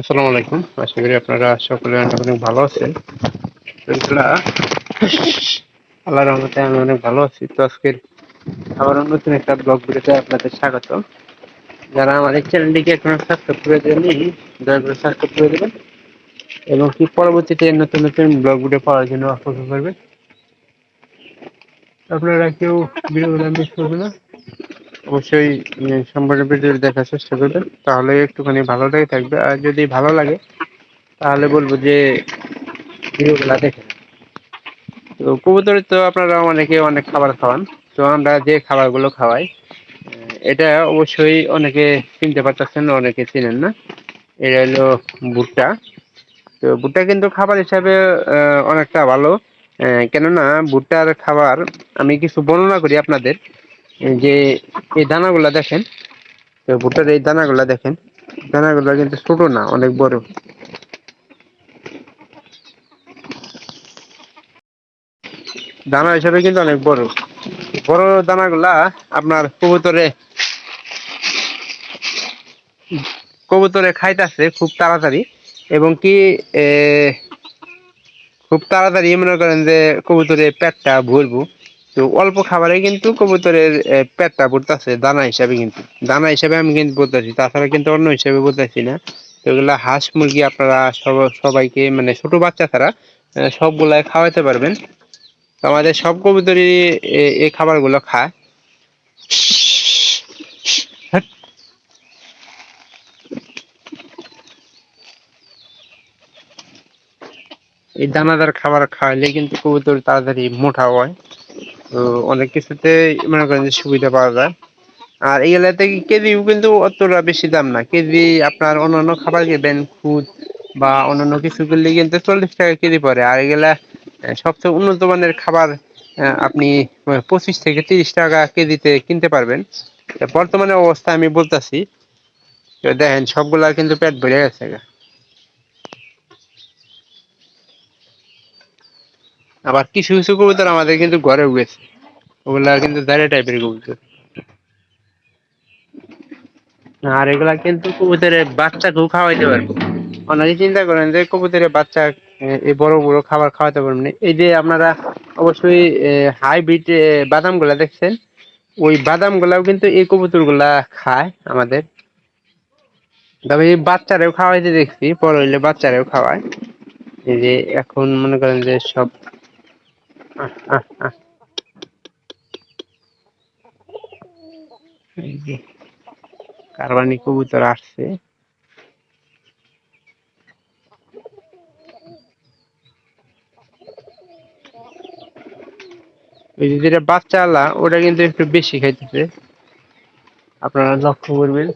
আসসালামু আলাইকুম। আশা করি আপনারা সকলে অনেক অনেক ভালো আছেন। আল্লাহ রহমতে আমি অনেক ভালো আছি। তো আজকের আবার নতুন একটা ব্লগ ভিডিওতে আপনাদের স্বাগত যারা আমাদের চ্যানেলটিকে এখনও সাবস্ক্রাইব করে দেননি, দয়া করে সাবস্ক্রাইব করে দেবেন এবং কি পরবর্তীতে নতুন নতুন ব্লগ ভিডিও পাওয়ার জন্য অপেক্ষা করবেন। আপনারা কেউ ভিডিওগুলো মিস করবেন না। অবশ্যই সম্পূর্ণ ভিডিও দেখার চেষ্টা করবেন। তাহলে একটুখানি ভালো লেগে থাকবে। আর যদি ভালো লাগে, তাহলে বলব যে ভিডিওগুলো দেখে। তো কবুতরের তো আপনারা অনেকে অনেক খাবার খাওয়ান। তো আমরা যে খাবারগুলো খাওয়াই এটা অবশ্যই অনেকে চিনতে পারতেছেন, অনেকে চিনেন না। এটা হলো ভুট্টা। তো ভুট্টা কিন্তু খাবার হিসাবে অনেকটা ভালো। কেননা ভুট্টার খাবার আমি কিছু বর্ণনা করি আপনাদের। যে এই দানাগুলা দেখেন ভুট্টার এই দানাগুলা দেখেন, দানাগুলা কিন্তু ছোট না, অনেক বড়। দানা হিসাবে কিন্তু অনেক বড়। বড় দানাগুলা আপনার কবুতরে কবুতরে খাইতেছে খুব তাড়াতাড়ি এবং কি খুব তাড়াতাড়ি মনে করেন যে কবুতরের পেটটা ভরবো। তো অল্প খাবারে কিন্তু কবুতরের পেটটা ভরতেছে দানা হিসাবে কিন্তু। দানা হিসাবে আমি কিন্তু বলতেছি তাছাড়া কিন্তু অন্য হিসাবে বলতেছি না। তো এগুলা হাঁস মুরগি আপনারা সবাইকে মানে ছোট বাচ্চা ছাড়া সবগুলাই খাওয়াতে পারবেন। আমাদের সব কবুতরই এই খাবারগুলো খায়। এই দানাদার খাবার খাওয়ালে কিন্তু কবুতর তাড়াতাড়ি মোটা হয়। তো অনেক কিছুতে মনে করেন যে সুবিধা পাওয়া যায়। আর এগুলাতে কেজিও কিন্তু অতটা বেশি দাম না। কেজি আপনার অন্যান্য খাবার খেবেন খুদ বা অন্যান্য কিছু করলে কিন্তু চল্লিশ টাকা কেজি পড়ে। আর এগুলা সবচেয়ে উন্নত মানের খাবার আপনি পঁচিশ থেকে তিরিশ টাকা কেজিতে কিনতে পারবেন। বর্তমানে অবস্থা আমি বলতেছি দেখেন সবগুলা কিন্তু পেট ভরে গেছে আবার কিছু কিছু কবুতর আমাদের কিন্তু ঘরে উঠেছে ওগুলা কিন্তু দাঁড়ে টাইপের কবুতর। আর এগুলা কিন্তু কবুতরের বাচ্চাকেও খাওয়াইতে পারব। অনেকে চিন্তা করেন যে কবুতরের বাচ্চা এই বড় বড় খাবার খাওয়াতে পারবেন এই যে আপনারা অবশ্যই হাইব্রিড বাদামগুলা দেখছেন, ওই বাদাম গুলাও কিন্তু এই কবুতরগুলা খায় আমাদের। তবে এই বাচ্চারাও খাওয়াইতে দেখছি বড় হইলে বাচ্চারাও খাওয়ায়। এই যে এখন মনে করেন যে সব। কারবানি কবুতর আসছে। ওই যে যেটা বাচ্চা আলা, ওটা কিন্তু একটু বেশি খাইতেছে। আপনারা লক্ষ্য করবেন।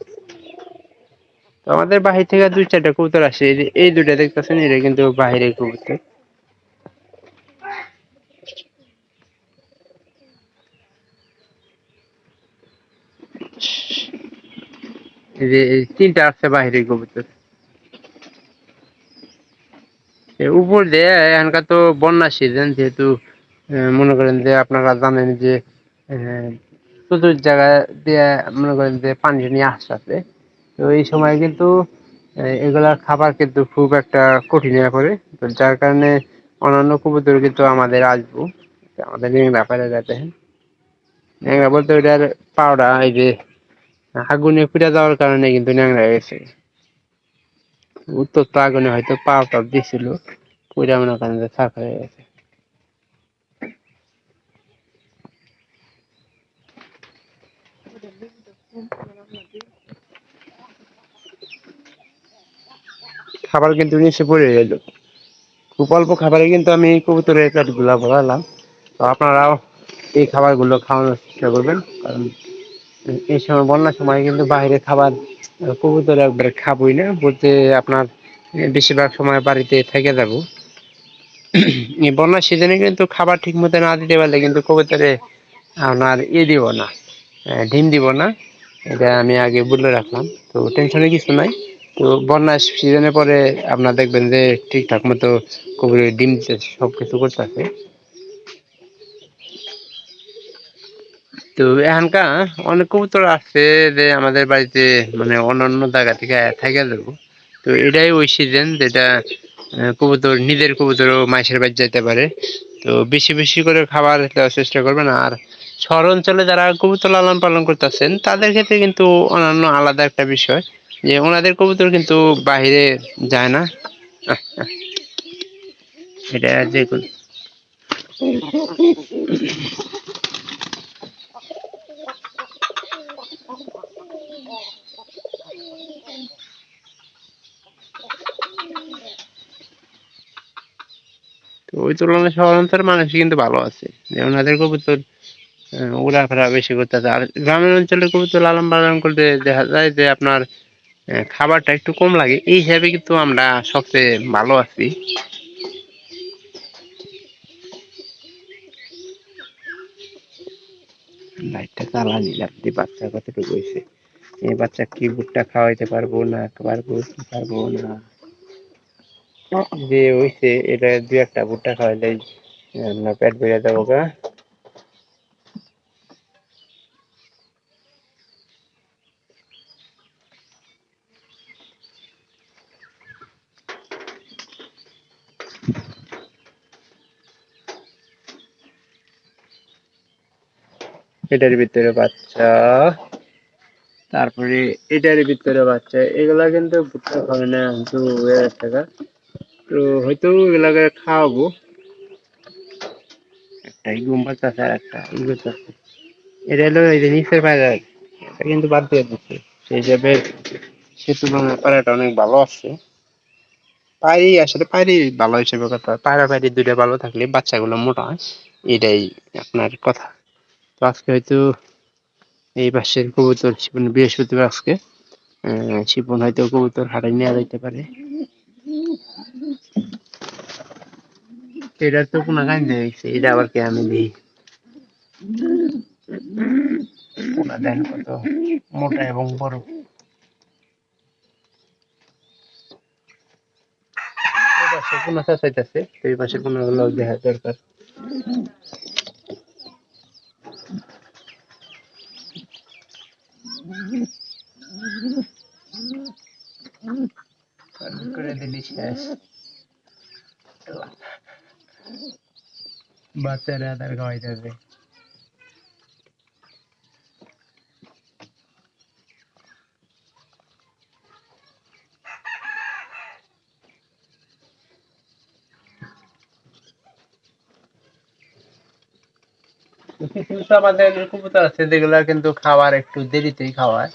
তো আমাদের বাহির থেকে দুই চারটা কবুতর আসে। এই দুইটা দেখতেছেন, এটা কিন্তু বাহিরের কবুতর। তিনটা আসছে বাহিরের কবুতর। উপর দিয়ে এখানকার তো বন্যা সিজন যেহেতু মনে করেন যে আপনারা জানেন যে চতুর জায়গা দিয়ে মনে করেন যে পানি নিয়ে আসতেছে। তো এই সময় কিন্তু এগুলার খাবার কিন্তু খুব একটা কঠিন হয়ে পড়ে। তো যার কারণে অন্যান্য কবুতর কিন্তু আমাদের আসব। আমাদের ন্যাংরা ফেলে যাতে ন্যাংরা বলতে ওইটার পাউডা এই যে আগুনে পুড়ে যাওয়ার কারণে কিন্তু ন্যাংরা গেছে উত্তপ্ত আগুনে হয়তো পাও টাপ দিছিল পুরা মনে করেন যে সাফ হয়ে গেছে। খাবার কিন্তু নিচে পড়ে গেল। খুব অল্প খাবারে কিন্তু আমি কবুতরের পেটগুলা ভরালাম। তো আপনারাও এই খাবারগুলো খাওয়ানোর চেষ্টা করবেন, কারণ এই সময় বন্যার সময় কিন্তু বাইরে খাবার কবুতর একবারে খাবই না। বলতে আপনার বেশিরভাগ সময় বাড়িতে থেকে যাব। বন্যার সিজনে কিন্তু খাবার ঠিক মতো না দিতে পারলে কিন্তু কবুতরে আপনার ইয়ে দিব না ডিম দিব না। এটা আমি আগে বলে রাখলাম। তো টেনশনে কিছু নাই। তো বন্যার সিজনে পরে আপনার দেখবেন যে ঠিকঠাক মতো কবুতরের ডিম দিতেছে, সবকিছু করতেছে। তো এখানকার অনেক কবুতর আছে যে আমাদের বাড়িতে মানে অন্যান্য জায়গা থেকে থেকে যাব তো এটাই ওই সিজন যেটা কবুতর, নিজের কবুতরও মাসের বাড়ি যেতে পারে। তো বেশি বেশি করে খাবার দেওয়ার চেষ্টা করবেন। আর শহর অঞ্চলে যারা কবুতর লালন পালন করতেছেন, তাদের ক্ষেত্রে কিন্তু অন্যান্য আলাদা একটা বিষয় যে ওনাদের কবুতর কিন্তু বাহিরে যায় না। এটা যে ওই তুলনায় শহর অঞ্চলের মানুষ কিন্তু ভালো আছে। যে ওনাদের কবুতর ঘোরাফেরা বেশি করতেছে। আর গ্রামের অঞ্চলে কবুতর লালন পালন করতে দেখা যায় যে আপনার খাবারটা একটু কম লাগে। এই হিসাবে কিন্তু আমরা সবচেয়ে ভালো আছি। লাইটটা জ্বালানি রাখতে বাচ্চা কতটুকু হয়েছে। এই বাচ্চা কি ভুট্টা খাওয়াইতে পারব না পারব পারব না? যে হইছে, এটা দুই একটা ভুট্টা খাওয়াইলেই আপনার পেট বেড়ে যাব গা। এটার ভিতরে বাচ্চা, তারপরে এটার ভিতরে বাচ্চা, এগুলা কিন্তু ভুট্টা খাবে না, কিন্তু এর টাকা তো হয়তো এগুলাকে খাওয়াবো। একটা আর একটা এটা হলো এই যে নিচের এটা কিন্তু বাদ দিয়ে দিচ্ছে। সেই হিসাবে পায়রাটা অনেক ভালো আছে। আসলে পায়রি ভালো হিসেবে কথা। পায়রা পায়রি দুইটা ভালো থাকলে বাচ্চাগুলো মোটা হয়। এটাই আপনার কথা। তো আজকে হয়তো এই পাশের কবুতর শিপন বৃহস্পতিবার আজকে। শিপন হয়তো কবুতর হাটে নেওয়া যাইতে পারে। এটা তো কোনো গান দেখছি। এটা আবার কে আমি দিই? ওনা দেন কত? মোটা এবং বড়। পাশে কোনো চাইতেছে পাশে কোনো দেখা দরকার। করে বাচ্চারা আদার খাওয়াইতেছে। আমাদের কবুতর আছে, যেগুলো কিন্তু খাবার একটু দেরিতেই খাওয়ায়।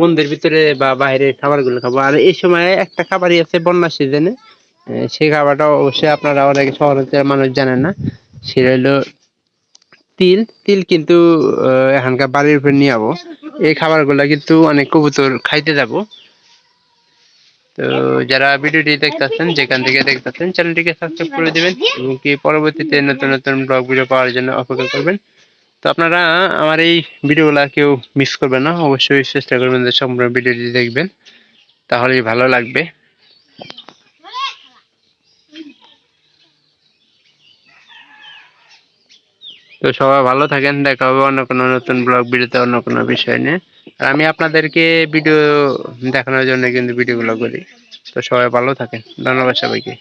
বন্ধের ভিতরে বা বাইরে খাবারগুলো খাব। আর এই সময় একটা খাবারই আছে বন্যা সিজনে সেই খাবারটা অবশ্যই আপনারা অনেক শহর অঞ্চলের মানুষ জানেন না। সেটা হলো তিল। তিল কিন্তু এখানকার বাড়ির উপর নিয়ে যাব। এই খাবারগুলো কিন্তু অনেক কবুতর খাইতে যাব। তো যারা ভিডিওটি দেখতেছেন যেখান থেকে দেখতেছেন চ্যানেলটিকে সাবস্ক্রাইব করে দিবেন এবং কি পরবর্তীতে নতুন নতুন ব্লগ ভিডিও পাওয়ার জন্য অপেক্ষা করবেন। তো আপনারা আমার এই ভিডিওগুলা কেউ মিস করবেন না। অবশ্যই চেষ্টা করবেন যে সম্পূর্ণ ভিডিওটি দেখবেন। তাহলেই ভালো লাগবে। তো সবাই ভালো থাকেন, দেখা হবে অন্য কোনো নতুন ব্লগ ভিডিওতে অন্য কোনো বিষয় নিয়ে। আর আমি আপনাদেরকে ভিডিও দেখানোর জন্য কিন্তু ভিডিওগুলো করি। তো সবাই ভালো থাকেন, ধন্যবাদ সবাইকে।